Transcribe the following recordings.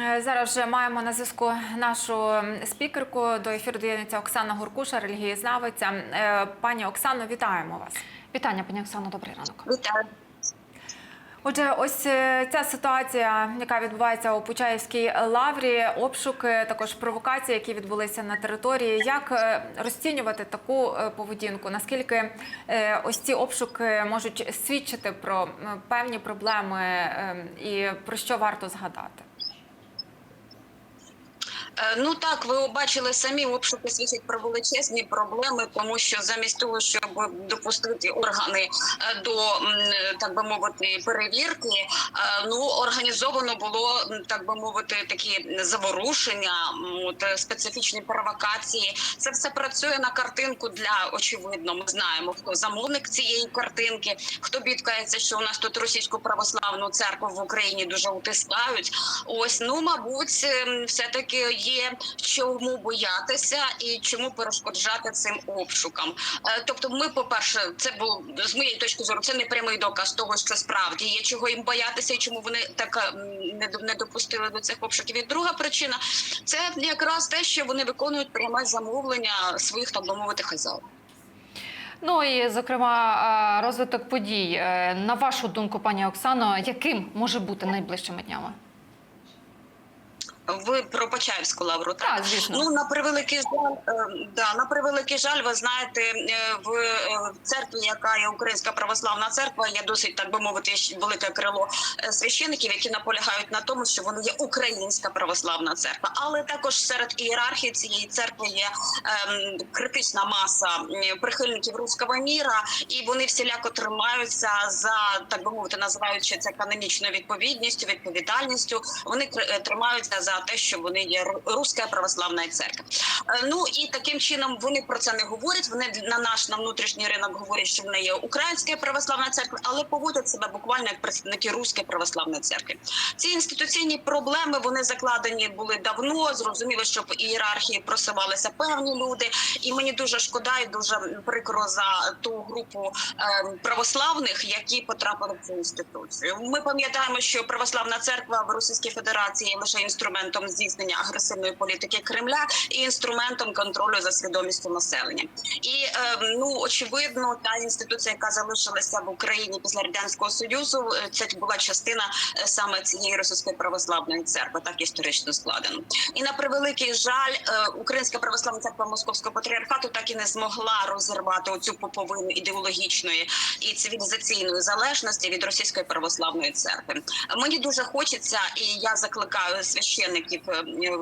Е, Зараз вже маємо на зв'язку нашу спікерку. До ефіру доєднується Оксана Гуркуша, релігієзнавиця. Е, Пані Оксано, вітаємо вас. Вітання, пані Оксано, добрий ранок. Вітаю. Отже, ось е, ця ситуація, яка відбувається у Почаївській лаврі, обшуки, також провокації, які відбулися на території. Як розцінювати таку поведінку? Наскільки ось ці обшуки можуть свідчити про певні проблеми і про що варто згадати? Е, Ну так, ви бачили самі обшуки свідчать про величезні проблеми, тому що замість того, щоб допустити органи е, до так би мовити перевірки, е, ну організовано було так би мовити такі заворушення, от специфічні провокації. Це все працює на картинку для очевидно. Ми знаємо, хто замовник цієї картинки, хто бідкається, що у нас тут російську православну церкву в Україні дуже утискають. Ось ну мабуть, ем, все таки є чому боятися і чому перешкоджати цим обшукам. Е, Тобто, ми, по перше, це був з моєї точки зору, це не прямий доказ того, що справді є чого їм боятися, і чому вони так ем, не допустили до цих обшуків. І друга причина це якраз те, що вони виконують пряме замовлення своїх, так би мовити, хазяїв. Ну і зокрема, е, розвиток подій. Е, На вашу думку, пані Оксано, яким може бути найближчими днями? Ви про Почаївську лавру, так? Так, звісно. Ну на превеликий жаль, е, да на превеликий жаль, ви знаєте, е, в е, церкві, яка є Українська православна церква, є досить так би мовити велике крило священиків, які наполягають на тому, що вони є Українська православна церква, але також серед ієрархії цієї церкви є ем, критична маса прихильників руського міра, і вони всіляко тримаються за так би мовити, називаючи це канонічною відповідністю, відповідальністю. Вони тримаються за те, що вони є руська православна церква. Е, Ну і таким чином вони про це не говорять. Вони на наш на внутрішній ринок говорять, що вони є українська православна церква, але поводять себе буквально як представники руської православної церкви. Ці інституційні проблеми вони закладені були давно. Зрозуміло, що в ієрархії просувалися певні люди, і мені дуже шкода і дуже прикро за ту групу е, православних, які потрапили в цю інституцію. Ми пам'ятаємо, що православна церква в Російській Федерації лише інструментом здійснення агресивної політики Кремля і інструментом контролю за свідомістю населення. І е, ну очевидно, та інституція, яка залишилася в Україні після радянського союзу, е, це була частина е, саме цієї російської православної церкви, так історично складено. І на превеликий жаль, Українська православна церква Московського патріархату так і не змогла розірвати оцю поповину ідеологічної і цивілізаційної залежності від російської православної церкви. Мені дуже хочеться, і я закликаю священників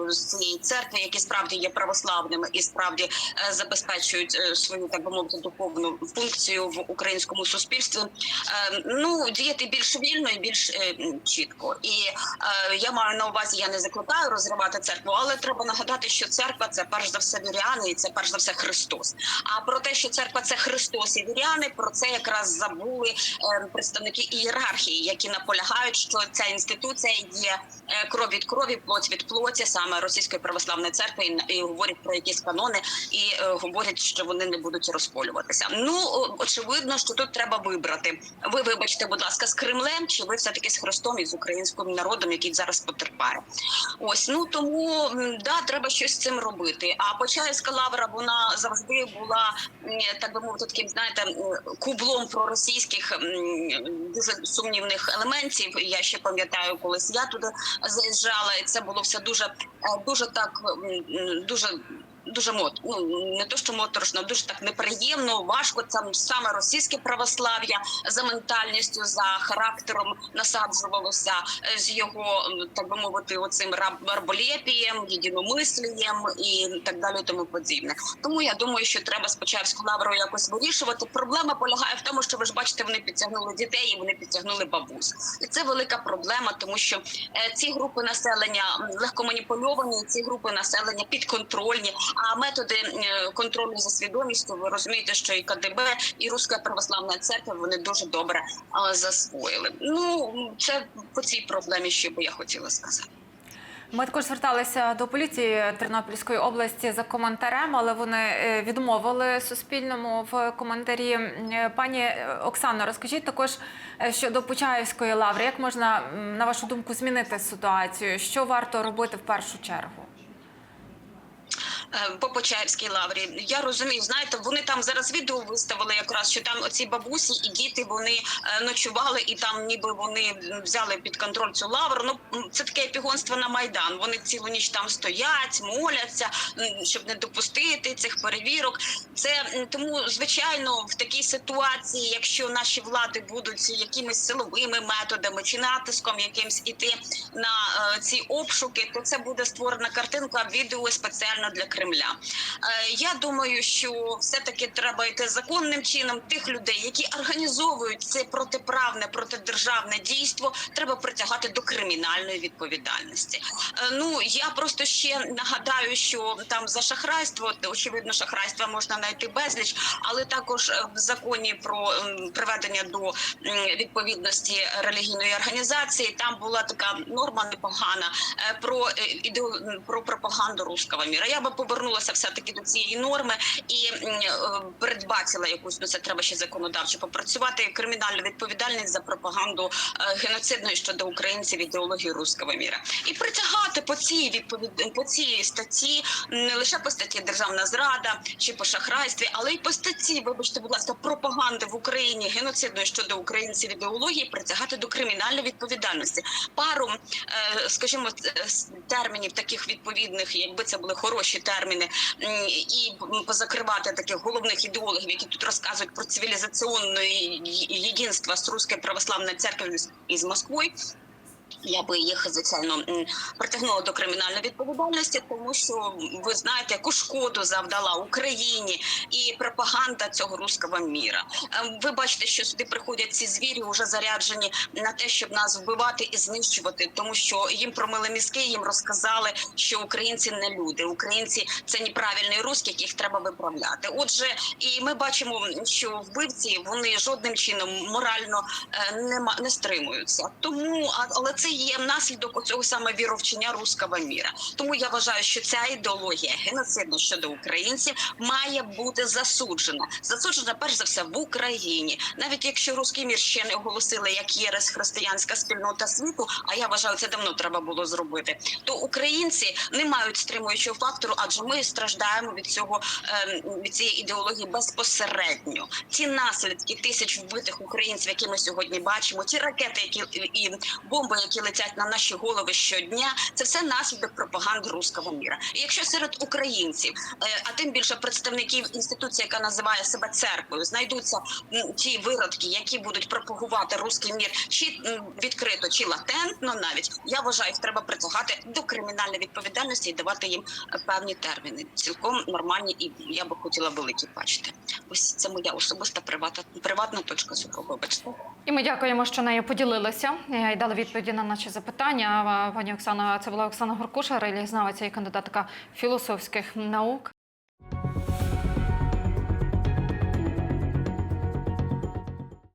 е, з цієї церкви, які справді є православними і справді е, забезпечують е, свою так би мовити духовну функцію в українському суспільстві. е, Ну діяти більш вільно і більш е, чітко. І е, я маю на увазі, я не закликаю розривати церкву, але треба нагадати, що церква це перш за все віряни, і це перш за все Христос. А про те, що церква це Христос і віряни, про це якраз забули е, представники ієрархії, які наполягають, що ця інституція є е, кров від крові, плоть від плоті, саме російської православної церкви, і, і говорять про якісь канони, і е, говорять, що вони не будуть розполюватися. Ну очевидно, що тут треба вибрати. Ви вибачте, будь ласка, з Кремлем, чи ви все таки з Христом і з українським народом, який зараз потерпає. Ось ну тому да, треба щось з цим робити. А Почаївська лавра вона завжди була так би мовити, таким знаєте кублом проросійських дуже сумнівних елементів. Я ще пам'ятаю, колись я туди заїжджала, і це було все дуже е, дуже так дуже. Дуже мот, ну не то, що моторошно, дуже так неприємно, важко. Там саме російське православ'я за ментальністю, за характером насаджувалося е, з його так би мовити, оцим раб- єдиномислієм і так далі, тому подібне. Тому я думаю, що треба з Почаївською лаврою якось вирішувати. Проблема полягає в тому, що ви ж бачите, вони підтягнули дітей, і вони підтягнули бабусь, і це велика проблема, тому що е, ці групи населення легко маніпульовані, ці групи населення підконтрольні. А методи е, контролю за свідомістю, ви розумієте, що і КДБ, і Руська православна церква вони дуже добре засвоїли. Ну це по цій проблемі, що би я хотіла сказати. Ми також зверталися до поліції Тернопільської області за коментарем, але вони е, відмовили Суспільному в коментарі. Пані е, Оксано, розкажіть також щодо Почаївської лаври. Як можна, на вашу думку, змінити ситуацію? Що варто робити в першу чергу? Е, по Почаївській лаврі. Я розумію, знаєте, вони там зараз відео виставили якраз, що там оці бабусі і діти вони е, ночували, і там ніби вони взяли під контроль цю лавру. Ну це таке епігонство на майдан. Вони цілу ніч там стоять, моляться, щоб не допустити цих перевірок. Це тому, звичайно, в такій ситуації, якщо наші влади будуть якимись силовими методами чи натиском якимсь іти на е, ці обшуки, то це буде створена картинка відео спеціально для Кремля. Е, я думаю, що все-таки треба йти законним чином. Тих людей, які організовують це протиправне, протидержавне дійство, треба притягати до кримінальної відповідальності. Е, ну я просто ще нагадаю, що там за шахрайство, очевидно, шахрайства можна знайти безліч, але також е, в законі про приведення до відповідності релігійної організації там була така норма непогана про про пропаганду руського міра. Я би повернулася все таки до цієї норми і е, передбачила якусь ну це треба ще законодавчо попрацювати кримінальну відповідальність за пропаганду е, геноцидної щодо українців ідеології руського міра і притягати по цій відповід по цій статті не лише по статті державна зрада чи по шахрайстві, але й по статті, вибачте, будь ласка, пропаганди в Україні геноцидної щодо українців ідеології притягати до кримінальної відповідальності. Пару, е, скажімо, термінів таких відповідних, якби це були хороші терміни, м, і позакривати таких головних ідеологів, які тут розказують про цивілізаційне єдинство з Руською православною церквою із Москвою. Я би їх звичайно притягнула до кримінальної відповідальності, тому що ви знаєте, яку шкоду завдала Україні і пропаганда цього руського міра. Ем, Ви бачите, що сюди приходять ці звірі, вже заряджені на те, щоб нас вбивати і знищувати, тому що їм промили мізки, їм розказали, що українці не люди, українці це неправильний русський, яких треба виправляти. Отже, і ми бачимо, що вбивці вони жодним чином морально е, не, не стримуються. Тому, але це є наслідок цього саме віровчення руського міра. Тому я вважаю, що ця ідеологія геноцидна щодо українців має бути засуджена. Засуджена перш за все в Україні, навіть якщо руський мір ще не оголосили як єрес християнська спільнота світу. А я вважаю, це давно треба було зробити. То українці не мають стримуючого фактору, адже ми страждаємо від цього ем, від цієї ідеології безпосередньо. Ті наслідки тисяч вбитих українців, які ми сьогодні бачимо, ті ракети, які і бомби, які летять на наші голови щодня, це все наслідок пропаганди руського міра. І якщо серед українців, е, а тим більше представників інституції, яка називає себе церквою, знайдуться ті виродки, які будуть пропагувати руський мір, чи відкрито, чи латентно, навіть я вважаю, треба притягати до кримінальної відповідальності і давати їм е, певні терміни. Цілком нормальні, і я би хотіла великі бачити. Ось це моя особиста приватна приватна точка зору. Вибачте. І ми дякуємо, що нею поділилися е, і дали відповіді на наші запитання. Пані Оксана, це була Оксана Горкуша, релігізнавиця і кандидатка філософських наук.